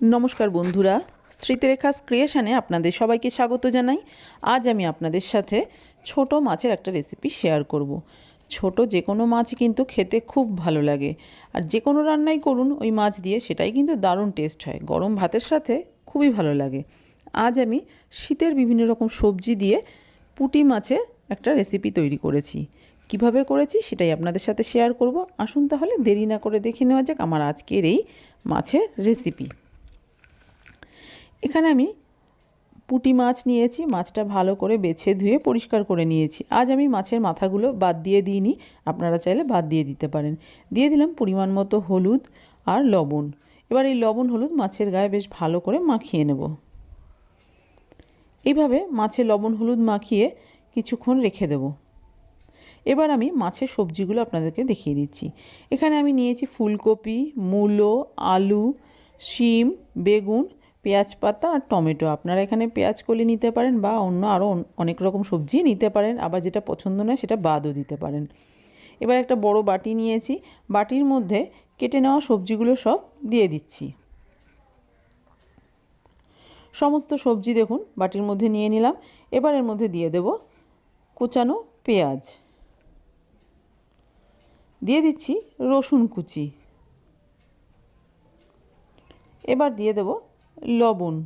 নমস্কার বন্ধুরা স্মৃতিরেখা ক্রিয়েশনে আপনাদের সবাইকে স্বাগত জানাই। আজ আমি আপনাদের সাথে ছোট মাছের একটা রেসিপি শেয়ার করব। ছোট যে কোনো মাছ কিন্তু খেতে খুব ভালো লাগে। আর যে কোনো রান্নাই করুন, ওই মাছ দিয়ে সেটাই কিন্তু দারুণ টেস্ট হয়। গরম ভাতের সাথে খুবই ভালো লাগে। আজ আমি শীতের বিভিন্ন রকম সবজি দিয়ে পুঁটি মাছের একটা রেসিপি তৈরি করেছি। কীভাবে করেছি সেটাই আপনাদের সাথে শেয়ার করব। আসুন তাহলে দেরি না করে দেখে নেওয়া যাক আমার আজকের এই মাছের রেসিপি এখানে আমি পুঁটি মাছ নিয়েছি, মাছটা ভালো করে বেছে ধুয়ে পরিষ্কার করে নিয়েছি। আজ আমি মাছের মাথাগুলো বাদ দিয়ে দিইনি, আপনারা চাইলে বাদ দিয়ে দিতে পারেন। দিয়ে দিলাম পরিমাণ মতো হলুদ আর লবণ। এবার এই লবণ হলুদ মাছের গায়ে বেশ ভালো করে মাখিয়ে নেব। এইভাবে মাছে লবণ হলুদ মাখিয়ে কিছুক্ষণ রেখে দেব। এবার আমি মাছের সবজিগুলো আপনাদেরকে দেখিয়ে দিচ্ছি। এখানে আমি নিয়েছি ফুলকপি, মূলো, আলু, শিম, বেগুন পেঁয়াজ পাতা আর টমেটো। আপনারা এখানে পেঁয়াজ কলি নিতে পারেন বা অন্য আরও অনেক রকম সবজি নিতে পারেন, আবার যেটা পছন্দ নয় সেটা বাদও দিতে পারেন। এবার একটা বড় বাটি নিয়েছি। বাটির মধ্যে কেটে নেওয়া সবজিগুলো সব দিয়ে দিচ্ছি। সমস্ত সবজি দেখুন, বাটির মধ্যে নিয়ে নিলাম। এবার এর মধ্যে দিয়ে দেব কুচানো পেঁয়াজ। দিয়ে দিচ্ছি রসুন কুচি। এবার দিয়ে দেব লবণ।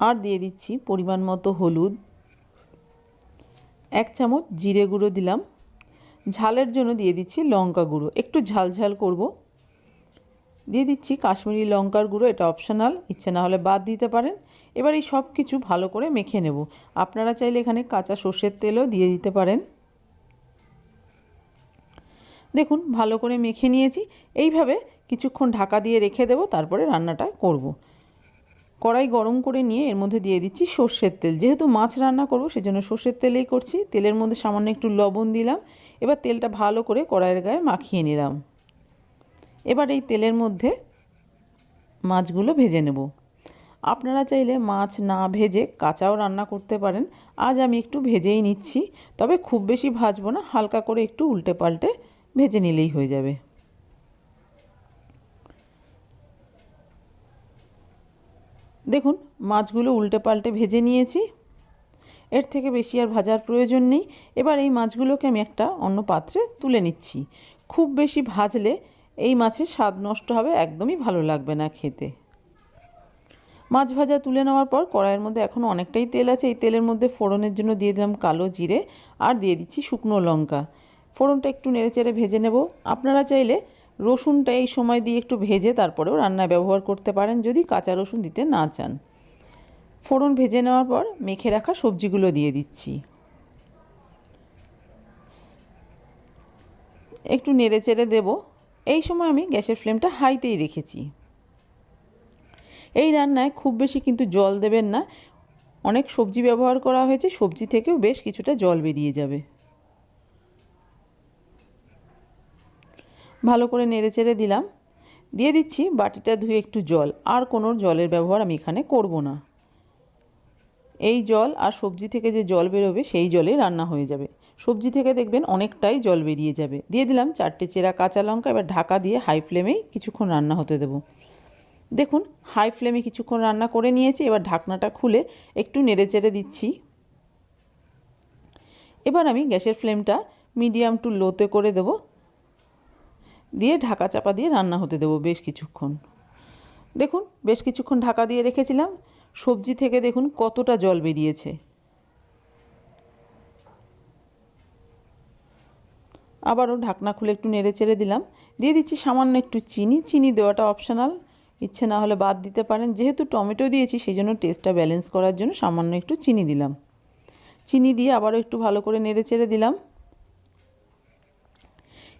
আর দিয়ে দিচ্ছি পরিমাণ মতো হলুদ। এক চামচ জিরে গুঁড়ো দিলাম। ঝালের জন্য দিয়ে দিচ্ছি লঙ্কা গুঁড়ো। একটু ঝাল ঝাল করব। দিয়ে দিচ্ছি কাশ্মীরি লঙ্কার গুঁড়ো, এটা অপশনাল ইচ্ছে না হলে বাদ দিতে পারেন। এবার এই সব কিছু ভালো করে মেখে নেব। আপনারা চাইলে এখানে কাঁচা সর্ষের তেলও দিয়ে দিতে পারেন। দেখুন, ভালো করে মেখে নিয়েছি। এইভাবে কিছুক্ষণ ঢাকা দিয়ে রেখে দেবো, তারপরে রান্নাটা করব। কড়াই গরম করে নিয়ে এর মধ্যে দিয়ে দিচ্ছি সর্ষের তেল। যেহেতু মাছ রান্না করব, সেজন্য সর্ষের তেলেই করছি। তেলের মধ্যে সামান্য একটু লবণ দিলাম। এবার তেলটা ভালো করে কড়াইয়ের গায়ে মাখিয়ে নিলাম। এবার এই তেলের মধ্যে মাছগুলো ভেজে নেব। আপনারা চাইলে মাছ না ভেজে কাঁচাও রান্না করতে পারেন। আজ আমি একটু ভেজেই নিচ্ছি, তবে খুব বেশি ভাজবো না, হালকা করে একটু উল্টে পাল্টে ভেজে নিলেই হয়ে যাবে। দেখুন, মাছগুলো উল্টে পাল্টে ভেজে নিয়েছি। এর থেকে বেশি আর ভাজার প্রয়োজন নেই। এবার এই মাছগুলোকে আমি একটা অন্য পাত্রে তুলে নিচ্ছি। খুব বেশি ভাজলে এই মাছের স্বাদ নষ্ট হবে, একদমই ভালো লাগবে না খেতে। মাছ ভাজা তুলে নেওয়ার পর কড়াইয়ের মধ্যে এখন অনেকটাই তেল আছে। এই তেলের মধ্যে ফোড়নের জন্য দিয়ে দিলাম কালো জিরে আর দিয়ে দিচ্ছি শুকনো লঙ্কা। ফোড়নটা একটু নেড়েচেড়ে ভেজে নেব। আপনারা চাইলে রসুনটা এই সময় দিয়ে একটু ভেজে তারপরেও রান্নায় ব্যবহার করতে পারেন যদি কাঁচা রসুন দিতে না চান। ফোড়ন ভেজে নেওয়ার পর মেখে রাখা সবজিগুলো দিয়ে দিচ্ছি। একটু নেড়ে চেড়ে দেবো। এই সময় আমি গ্যাসের ফ্লেমটা হাইতেই রেখেছি। এই রান্নায় খুব বেশি কিন্তু জল দেবেন না। অনেক সবজি ব্যবহার করা হয়েছে, সবজি থেকেও বেশ কিছুটা জল বেরিয়ে যাবে। ভালো করে নেড়ে চেড়ে দিলাম। দিয়ে দিচ্ছি বাটিটা ধুয়ে একটু জল। আর কোনো জলের ব্যবহার আমি এখানে করব না। এই জল আর সবজি থেকে যে জল বেরোবে, সেই জলে রান্না হয়ে যাবে। সবজি থেকে দেখবেন অনেকটাই জল বেরিয়ে যাবে। দিয়ে দিলাম চারটে চেরা কাঁচা লঙ্কা। এবার ঢাকা দিয়ে হাই ফ্লেমেই কিছুক্ষণ রান্না হতে দেব। দেখুন, হাই ফ্লেমে কিছুক্ষণ রান্না করে নিয়েছি। এবার ঢাকনাটা খুলে একটু নেড়ে চেড়ে দিচ্ছি। এবার আমি গ্যাসের ফ্লেমটা মিডিয়াম টু লোতে করে দেবো। দিয়ে ঢাকা চাপা দিয়ে রান্না হতে দেবো বেশ কিছুক্ষণ। দেখুন, বেশ কিছুক্ষণ ঢাকা দিয়ে রেখেছিলাম। সবজি থেকে দেখুন কতটা জল বেরিয়েছে। আবারও ঢাকনা খুলে একটু নেড়ে চেড়ে দিলাম। দিয়ে দিচ্ছি সামান্য একটু চিনি। চিনি দেওয়াটা অপশনাল। ইচ্ছে না হলে বাদ দিতে পারেন। যেহেতু টমেটো দিয়েছি সেই জন্য টেস্টটা ব্যালেন্স করার জন্য সামান্য একটু চিনি দিলাম। চিনি দিয়ে আবারও একটু ভালো করে নেড়ে চেড়ে দিলাম।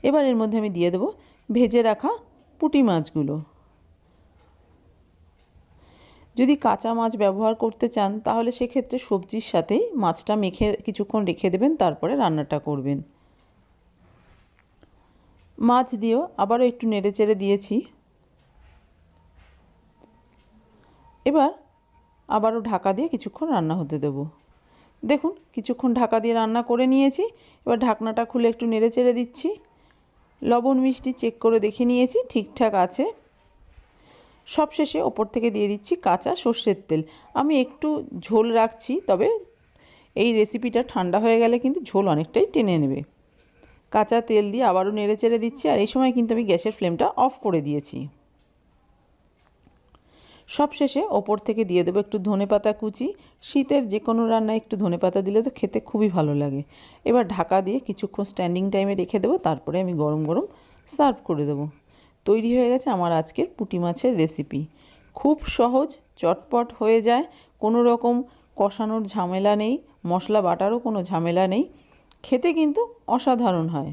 এবার এর মধ্যে আমি দিয়ে দেবো ভেজে রাখা পুঁটি মাছগুলো। যদি কাঁচা মাছ ব্যবহার করতে চান, তাহলে সেক্ষেত্রে সবজির সাথেই মাছটা মেখে কিছুক্ষণ রেখে দেবেন, তারপরে রান্নাটা করবেন। মাছ দিয়েও আবারও একটু নেড়ে চেড়ে দিয়েছি। এবার আবারও ঢাকা দিয়ে কিছুক্ষণ রান্না হতে দেব। দেখুন, কিছুক্ষণ ঢাকা দিয়ে রান্না করে নিয়েছি। এবার ঢাকনাটা খুলে একটু নেড়ে চেড়ে দিচ্ছি। লবণ মিষ্টি চেক করে দেখে নিয়েছি, ঠিকঠাক আছে। সবশেষে ওপর থেকে দিয়ে দিচ্ছি কাঁচা সর্ষের তেল। আমি একটু ঝোল রাখছি, তবে এই রেসিপিটা ঠান্ডা হয়ে গেলে কিন্তু ঝোল অনেকটাই টেনে নেবে। কাঁচা তেল দিয়ে আবারও নেড়ে চেড়ে দিচ্ছি, আর এই সময় কিন্তু আমি গ্যাসের ফ্লেমটা অফ করে দিয়েছি। সবশেষে ওপর থেকে দিয়ে দেবো একটু ধনে পাতা কুচি। শীতের যে কোনো রান্নায় একটু ধনে পাতা দিলে তো খেতে খুবই ভালো লাগে। এবার ঢাকা দিয়ে কিছুক্ষণ স্ট্যান্ডিং টাইমে রেখে দেবো, তারপরে আমি গরম গরম সার্ভ করে দেবো। তৈরি হয়ে গেছে আমার আজকের পুঁটি মাছের রেসিপি খুব সহজ, চটপট হয়ে যায়, কোনো রকম কষানোর ঝামেলা নেই, মশলা বাটারও কোনো ঝামেলা নেই। খেতে কিন্তু অসাধারণ হয়।